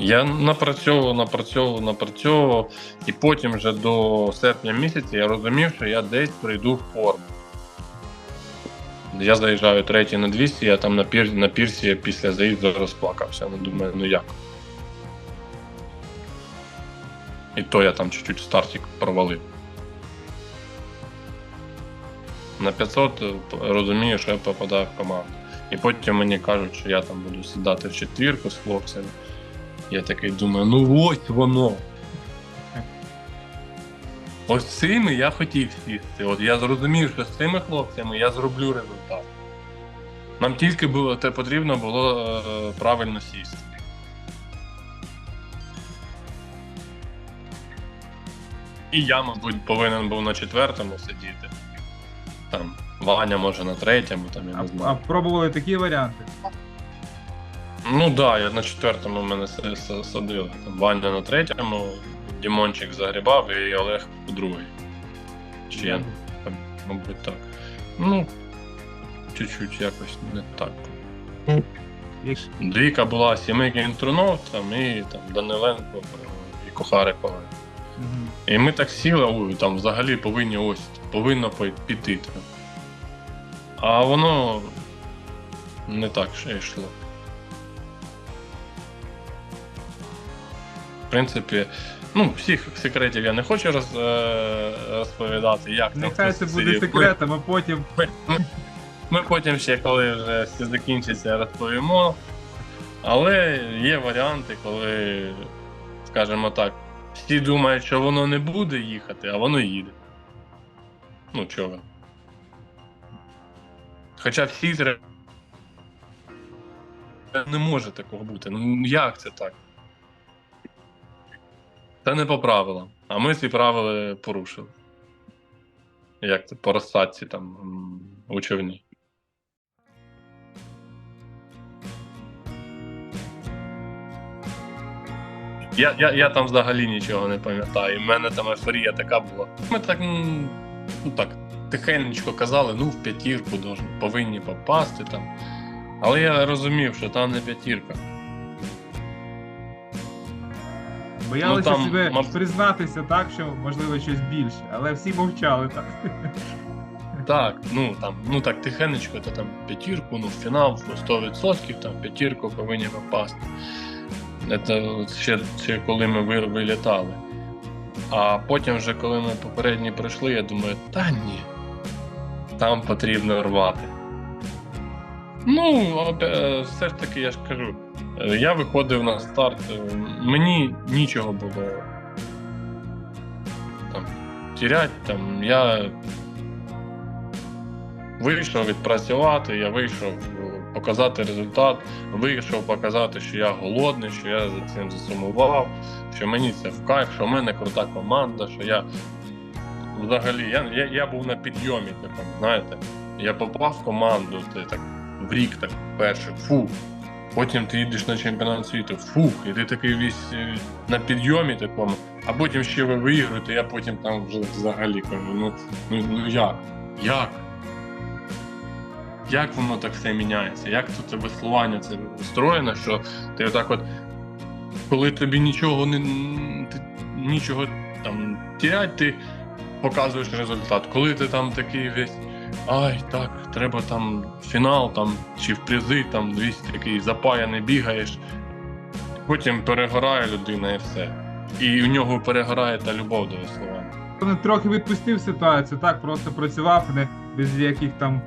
Я напрацьовував, напрацьовував, напрацьовував, і потім вже до серпня місяця я розумів, що я десь прийду в форму. Я заїжджаю третій на 200, я там на, пір, на пірсі після заїзду розплакався. Ну, думаю, ну як? І то я там чуть-чуть стартик провалив. На 500 розумію, що я попадаю в команду. І потім мені кажуть, що я там буду сідати в четвірку з хлопцями. Я такий думаю, ну ось воно. Ось цими я хотів сісти. От я зрозумів, що з цими хлопцями я зроблю результат. Нам тільки було те потрібно було е, правильно сісти. І я, мабуть, повинен був на четвертому сидіти. Там Ваня може на третьому, там я А, не а знаю. пробували такі варіанти? Ну да, я на четвертому мене садили. Ваня на третьому, Дімончик загрібав і Олег у другий. Чи я, мабуть, так. Ну, чуть-чуть якось не так. Як- Двійка була Сімейкін Трунов, там, і там Даниленко е, і Кухарикова. Мгм. І ми так сіли, ой, там взагалі повинні ось, повинно піти. там. А воно не так ще йшло. В принципі, ну, всіх секретів я не хочу роз, е, розповідати, як там Нехай це буде секретом, а потім. Ми, ми, ми потім ще, коли вже все закінчиться, розповімо. Але є варіанти, коли, скажімо так, всі думають, що воно не буде їхати, а воно їде. Ну, чого? Хоча всі треба. Не може такого бути. Ну як це так? Це не по правилам. А ми ці правила порушили. Як це по розсадці там у човні. Я, я, я там взагалі нічого не пам'ятаю. У мене там ефорія така була. Ми так, ну так, тихенечко казали, ну в п'ятірку повинні попасти там. Але я розумів, що там не п'ятірка. Боялися Ну, там, себе маб- признатися так, що можливо щось більше, але всі мовчали так. Так, ну там, ну так тихенечко, то там п'ятірку, ну в фінал ну, 100% там п'ятірку повинні попасти. Це ще, ще коли ми ви- вилітали. А потім, вже коли ми попередні пройшли, я думаю, та ні, там потрібно рвати. Ну, все ж таки, я ж кажу, е, я виходив на старт, е, мені нічого було там тірять, там я вийшов відпрацювати, я вийшов е, показати результат, вийшов показати, що я голодний, що я за цим засумував, що мені це в кайф, що в мене крута команда, що я взагалі я, я, я був на підйомі, типу, знаєте. Я попав в команду, ти так в рік так перший, фу. Потім ти їдеш на чемпіонат світу, фух, і ти такий весь е, на підйомі такому, а потім ще ви виіграєте, я потім там вже взагалі кажу, ну, ну, ну як? Як? Як воно так все міняється? Як тут це веслування це устроєно, що ти отак от, коли тобі нічого не ти, нічого там тірять, ти показуєш результат. Коли ти там такий весь. Ай, так, треба там фінал там, чи в призи, там 200 такий запаяний бігаєш. Потім перегорає людина і все. І в нього перегорає та любов до веслування. Він трохи відпустив ситуацію, так, просто працював, не, без яких там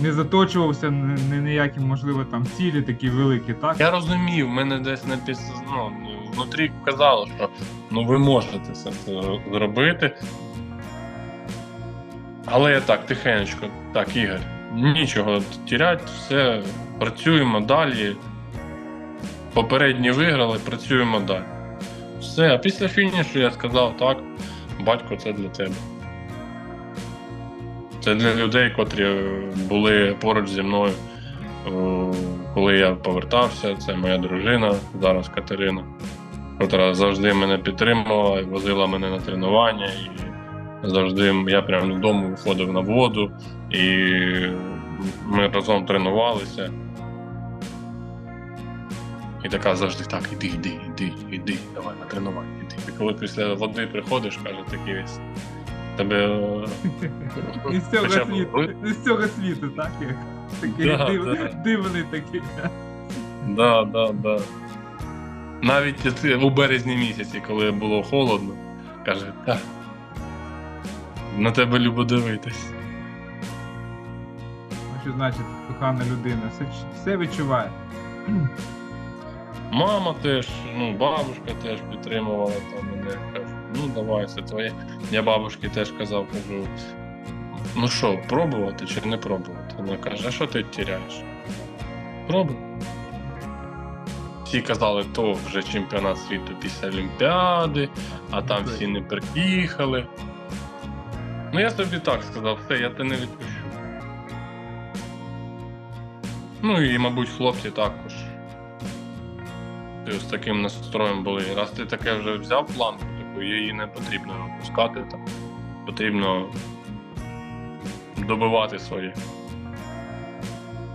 не заточувався, не, ніякі, можливо, там цілі такі великі, так? Я розумів, мене десь на ну, внутрі казало, що ну ви можете це зробити. Але так, тихенечко, так, Ігор, нічого тірять, все, працюємо далі. Попередні виграли, працюємо далі. Все, а після фінішу я сказав, так, батько, це для тебе. Це для людей, котрі були поруч зі мною. Коли я повертався, це моя дружина, зараз Катерина, яка завжди мене підтримувала і возила мене на тренування. І завжди я прямо додому виходив на воду, і ми разом тренувалися. І така завжди так, іди, іди, іди, іди, давай на тренування, іди. І коли після води приходиш, каже, такий весь. Тебе. Із цього світу, із цього світу, так? Такий дивний такий. Да, да, да. Навіть у березні місяці, коли було холодно, каже, так. На тебе любо дивитись. Що значить кохана людина? Все, все відчуває. Мама теж, ну, бабушка теж підтримувала там мене. Кажу, ну давай, це твоє. Я бабушці теж казав, кажу, ну що, пробувати чи не пробувати? Вона каже, а що ти тіряєш? Пробуй. Всі казали, то вже чемпіонат світу після Олімпіади, а там всі не приїхали. Ну я собі так сказав, все, я тебе не відпущу. Ну і, мабуть, хлопці також. Ти з таким настроєм були. Раз ти таке вже взяв планку, таку її не потрібно опускати. Потрібно добивати своє.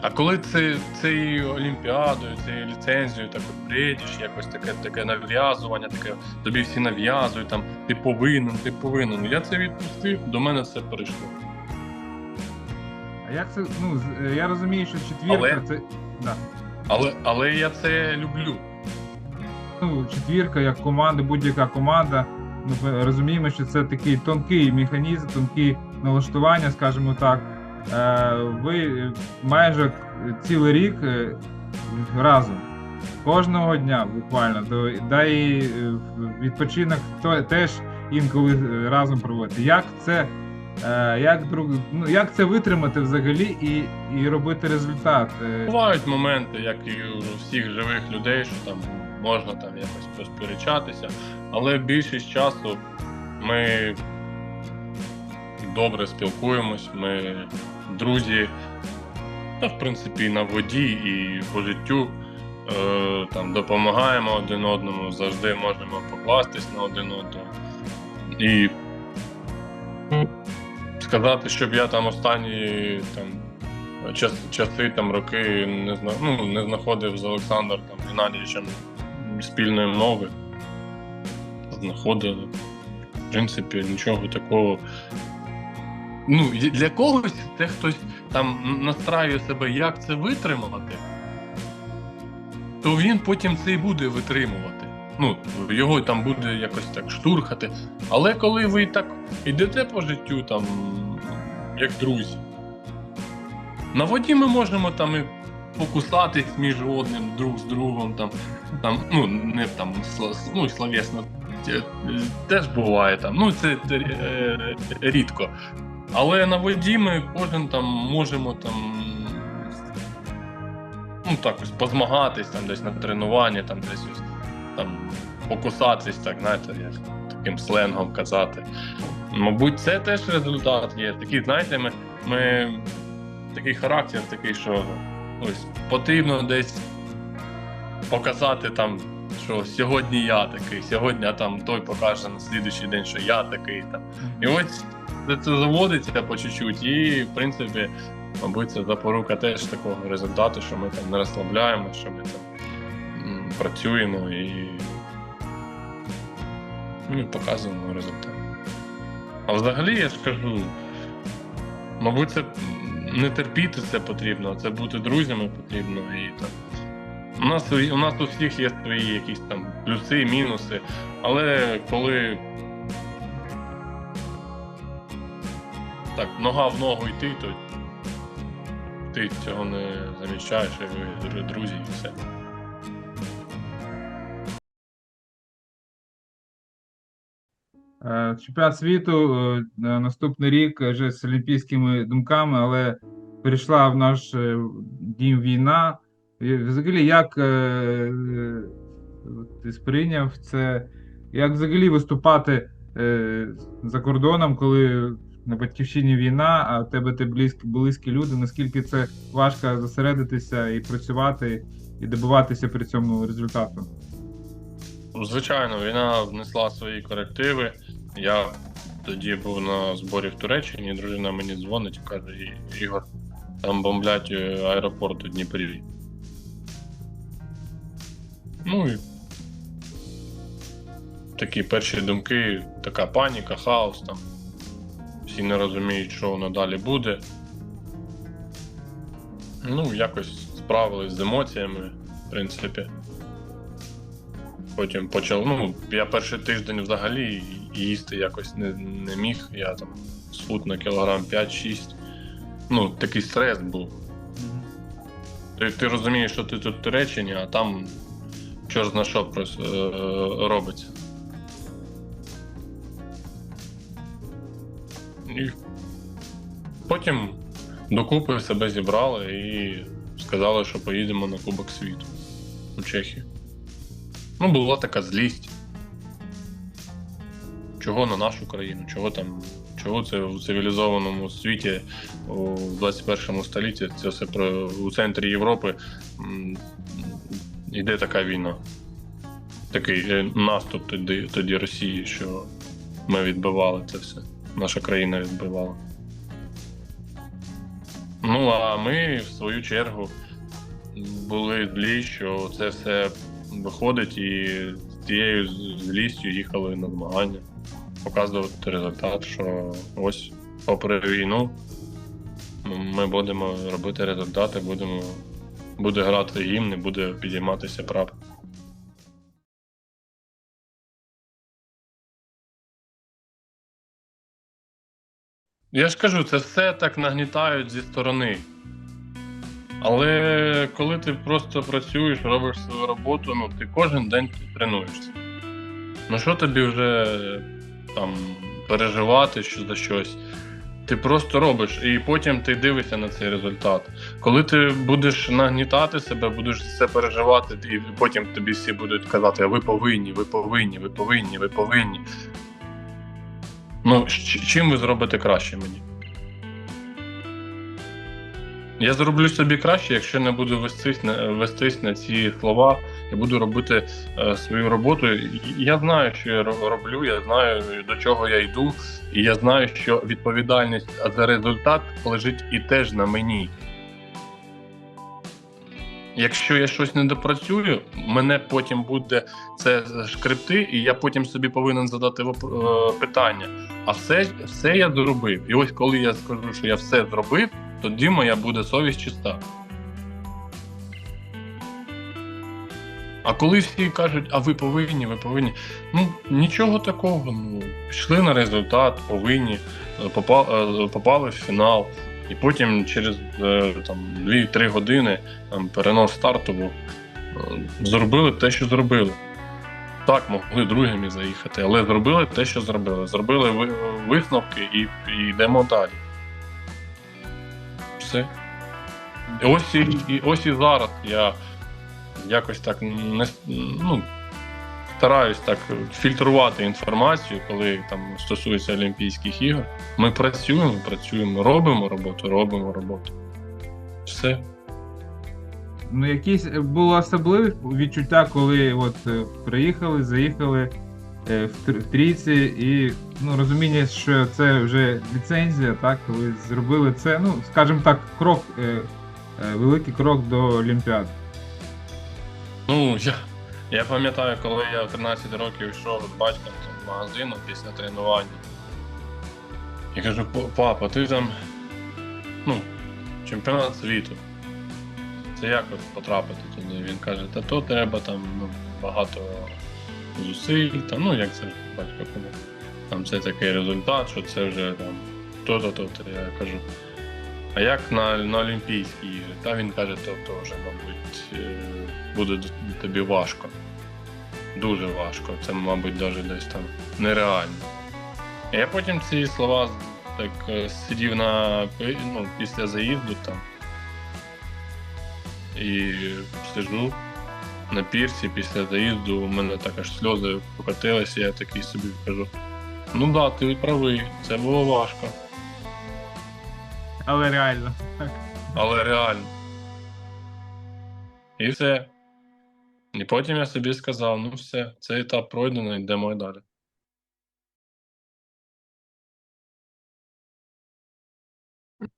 А коли це цією олімпіадою, цією ліцензією так от бредиш, якось таке, таке нав'язування, таке тобі всі нав'язують, там ти повинен, ти повинен. Я це відпустив, до мене все перейшло. А як це, ну, е, я розумію, що четвірка Але- це. Да. Але, але я це люблю. Ну, четвірка як команда, будь-яка команда. Ми розуміємо, що це такий тонкий механізм, тонкі налаштування, скажімо так. Е, Ви майже цілий рік е, разом. Кожного дня буквально. То- Да і е, відпочинок теж інколи разом проводити. Як це, як, друг, ну, як це витримати взагалі і, і робити результат? Бувають моменти, як і у всіх живих людей, що там можна там якось посперечатися, але більшість часу ми добре спілкуємось, ми друзі, та в принципі і на воді, і по життю е, там допомагаємо один одному, завжди можемо покластись на один одного. І сказати, щоб я там останні там час, часи, там роки не зна, ну, не знаходив з Олександром там, Геннадійовичем спільної мови. Знаходили. В принципі, нічого такого. Ну, для когось це хтось там настраює себе, як це витримати, то він потім це і буде витримувати. Ну, його там буде якось так штурхати. Але коли ви так йдете по життю, там, як друзі, на воді ми можемо там і покусатись між одним друг з другом, там, там ну, не там, ну, словесно, теж буває там. Ну, це е, рідко. Але на воді ми кожен там можемо там. Ну, так ось позмагатись там десь на тренуванні, там десь ось там покусатись, так, знаєте, як таким сленгом казати. Мабуть, це теж результат є. Такий, знаєте, ми, ми такий характер, такий, що ось потрібно десь показати там, що сьогодні я такий, сьогодні а там той покаже на слідуючий день, що я такий там. І ось це, заводиться по чуть-чуть, і в принципі, мабуть, це запорука теж такого результату, що ми там не розслабляємо, що ми там працюємо і ну, показуємо результат. А взагалі я ж кажу, мабуть, це не терпіти це потрібно, це бути друзями потрібно і там. У нас, у нас у всіх є свої якісь там плюси, мінуси, але коли так, нога в ногу йти, то ти цього не замічаєш, і ви дру- друзі і все. Е, Чемпіонат світу е, наступний рік вже з олімпійськими думками, але прийшла в наш е, дім війна. Взагалі, як е, е, ти сприйняв це? Як взагалі виступати е, за кордоном, коли на батьківщині війна, а в тебе ти близькі, близькі люди? Наскільки це важко зосередитися і працювати, і добиватися при цьому результату? Звичайно, війна внесла свої корективи. Я тоді був на зборі в Туреччині, дружина мені дзвонить і каже: Ігор, там бомблять е, аеропорт у Дніпрі. Ну і такі перші думки, така паніка, хаос там. Всі не розуміють, що воно далі буде. Ну, якось справились з емоціями, в принципі. Потім почав. Ну, я перший тиждень взагалі їсти якось не, не міг. Я там схуд на кілограм 5-6. Ну, такий стрес був. Ти, ти розумієш, що ти тут Туреччині, а там чорт на що е, робиться. Потім докупи себе зібрали і сказали, що поїдемо на Кубок світу у Чехію. Ну, була така злість. Чого на нашу країну, чого там, чого це в цивілізованому світі у 21 столітті, це все про у центрі Європи йде така війна. Такий е, наступ тоді, тоді Росії, що ми відбивали це все. Наша країна відбивала. Ну, а ми, в свою чергу, були злі, що це все виходить, і з цією злістю їхали на змагання, показувати результат, що ось, попри війну, ми будемо робити результати, будемо буде грати гімн, буде підійматися прапор. Я ж кажу, це все так нагнітають зі сторони. Але коли ти просто працюєш, робиш свою роботу, ну ти кожен день тренуєшся. Ну що тобі вже там переживати за щось? Ти просто робиш, і потім ти дивишся на цей результат. Коли ти будеш нагнітати себе, будеш все переживати, і потім тобі всі будуть казати, ви повинні, ви повинні, ви повинні, ви повинні. Ну, чим ви зробите краще мені? Я зроблю собі краще, якщо не буду вестись на, вестись на ці слова і буду робити е, свою роботу. Я знаю, що я роблю, я знаю, до чого я йду, і я знаю, що відповідальність за результат лежить і теж на мені. Якщо я щось не допрацюю, мене потім буде це шкребти, і я потім собі повинен задати е, питання. А все, все я зробив. І ось коли я скажу, що я все зробив, тоді моя буде совість чиста. А коли всі кажуть, а ви повинні, ви повинні. Ну, нічого такого. Ну, пішли на результат, повинні, е, попа- е, попали в фінал. І потім через е, там, 2-3 години там, перенос стартову е, зробили те, що зробили. Так, могли другими заїхати, але зробили те, що зробили. Зробили висновки і, і йдемо далі. Все. Ось і, і ось і зараз я якось так не ну, стараюсь так фільтрувати інформацію, коли там стосується Олімпійських ігор. Ми працюємо, працюємо, робимо роботу, робимо роботу. Все. Ну, якісь е, було особливі відчуття, коли от е, приїхали, заїхали е, в трійці, і ну, розуміння, що це вже ліцензія, так, коли зробили це, ну, скажімо так, крок, великий крок до Олімпіади. Ну, я, я пам'ятаю, коли я в 13 років йшов з батьком в магазину після тренування. Я кажу, папа, ти там ну, чемпіонат світу. Це як от потрапити туди? Він каже, та то треба там ну, багато зусиль, там, ну як це батько кому. Там це такий результат, що це вже там то-то, то-то. Я кажу. А як на, на Олімпійські ігри? Та він каже, то, вже, мабуть, е, буде тобі важко. Дуже важко. Це, мабуть, навіть десь там нереально. Я потім ці слова так е, сидів на ну, після заїзду там. І сижу на пірсі після заїзду, у мене так аж сльози покотилися, я такий собі кажу. Ну да, ти правий, це було важко, Але реально. але реально. І все. І потім я собі сказав: ну все, цей етап пройдено, йдемо і далі.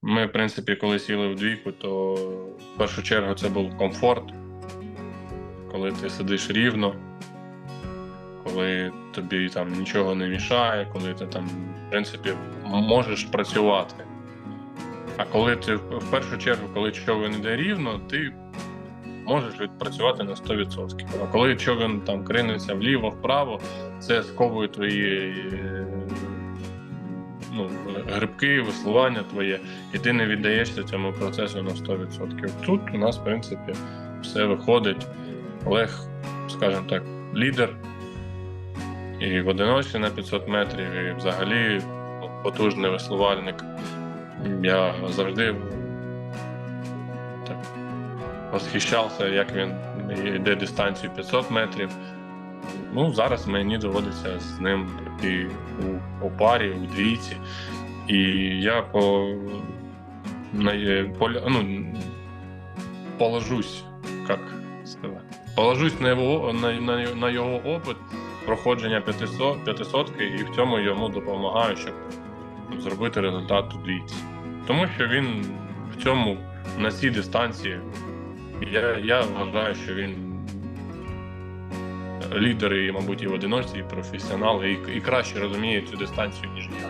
Ми, в принципі, коли сіли в двійку, то в першу чергу це був комфорт. коли ти сидиш рівно, коли тобі там нічого не мішає, коли ти там, в принципі, можеш працювати. А коли ти в першу чергу, коли човен іде рівно, ти можеш відпрацювати на 100%. А коли човен там кринеться вліво, вправо, це сковує твої е, ну, грибки, веслування твоє, і ти не віддаєшся цьому процесу на 100%. Тут у нас, в принципі, все виходить. Олег, скажімо так, лідер. І в одиночці на 500 метрів, і взагалі ну, потужний веслувальник. Я завжди так восхищався, як він йде дистанцію 500 метрів. Ну, зараз мені доводиться з ним і у, парі, у двійці. І я по, на, поля- ну, положусь, як сказати, положусь на його, на, на, на його опит проходження 500, 500 і в цьому йому допомагаю, щоб зробити результат у двійці. Тому що він в цьому на цій дистанції, я, я вважаю, що він лідер, і, мабуть, і в одиночці, і професіонал, і, і краще розуміє цю дистанцію, ніж я.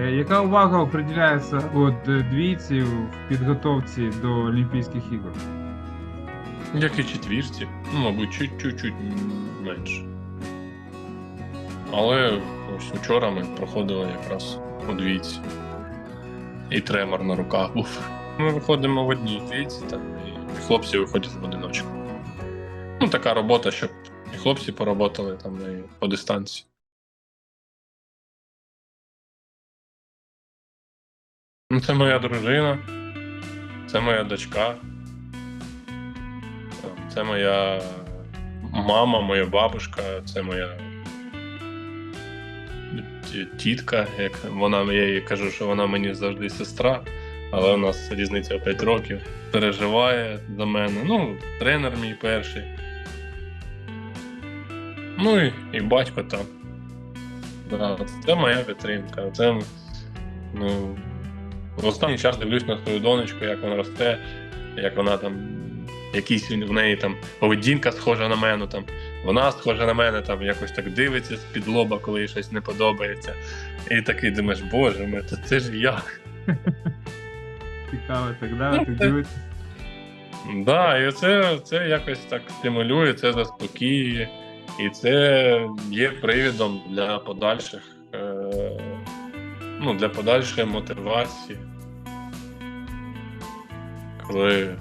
Е, Яка увага приділяється от е, двійці в підготовці до Олімпійських ігор? Як і четвірці, ну, мабуть, чуть-чуть менше. Але ось вчора ми проходили якраз у двійці. І тремор на руках був. Ми виходимо в одній двійці, там, і хлопці виходять в одиночку. Ну, така робота, щоб і хлопці поработали там і по дистанції. Ну, це моя дружина, це моя дочка. Це моя мама, моя бабушка, це моя тітка, як вона я їй кажу, що вона мені завжди сестра, але у нас різниця 5 років. Переживає за мене. Ну, тренер мій перший. Ну і, і батько там. Да, це моя підтримка. Це, ну, в останній час дивлюсь на свою донечку, як вона росте, як вона там якісь в неї там поведінка схожа на мене, там вона схожа на мене, там якось так дивиться з-під лоба, коли їй щось не подобається. І такий думаєш, боже мій, то це ж я. Цікаво, так да, ти дивитися. Да, і це, це якось так стимулює, це заспокоює, і це є привідом для подальших, е, ну, для подальшої мотивації. Коли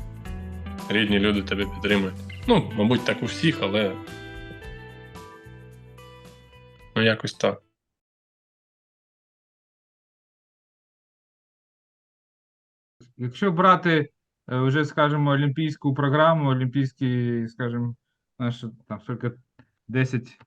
рідні люди тебе підтримують. Ну, мабуть, так у всіх, але. Ну, якось так. Якщо брати е, вже, скажімо, олімпійську програму, олімпійський, скажімо, наш там скільки 10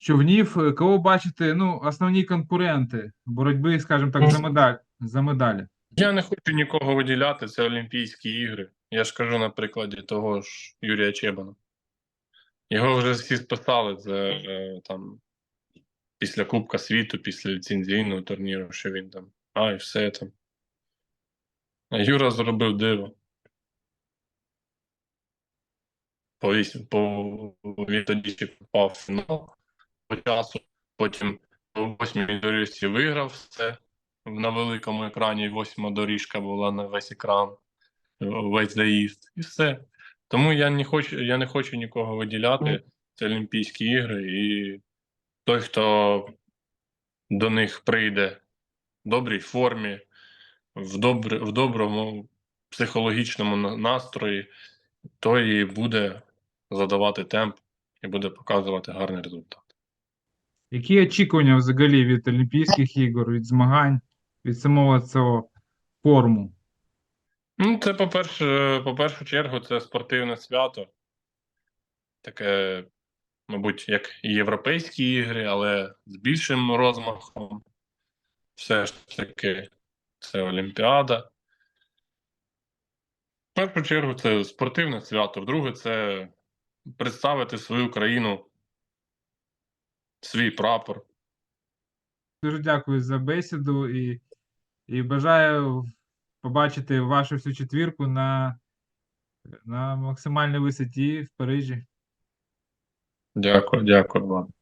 човнів, е, кого бачите, ну, основні конкуренти боротьби, скажімо так, за медаль, за медалі. Я не хочу нікого виділяти, це Олімпійські ігри. Я ж кажу на прикладі того ж Юрія Чебана. Його вже всі списали це там після Кубка світу, після ліцензійного турніру, що він там. А, і все там. А Юра зробив диво. По по він тоді ще попав в фінал по часу. Потім у восьмій доріжці виграв все на великому екрані. Восьма доріжка була на весь екран, весь заїзд, і все. Тому я не хочу, я не хочу нікого виділяти. Це Олімпійські ігри, і той, хто до них прийде в добрій формі, в, добр, в доброму психологічному настрої, той і буде задавати темп і буде показувати гарний результат. Які очікування взагалі від Олімпійських ігор, від змагань, від самого цього форму? Ну, це, по-перше, по першу чергу, це спортивне свято. Таке, мабуть, як і європейські ігри, але з більшим розмахом. Все ж таки, це Олімпіада. В першу чергу, це спортивне свято. Вдруге, це представити свою країну, свій прапор. Дуже дякую за бесіду і, і бажаю побачити вашу всю четвірку на на максимальній висоті в Парижі. Дякую, дякую вам.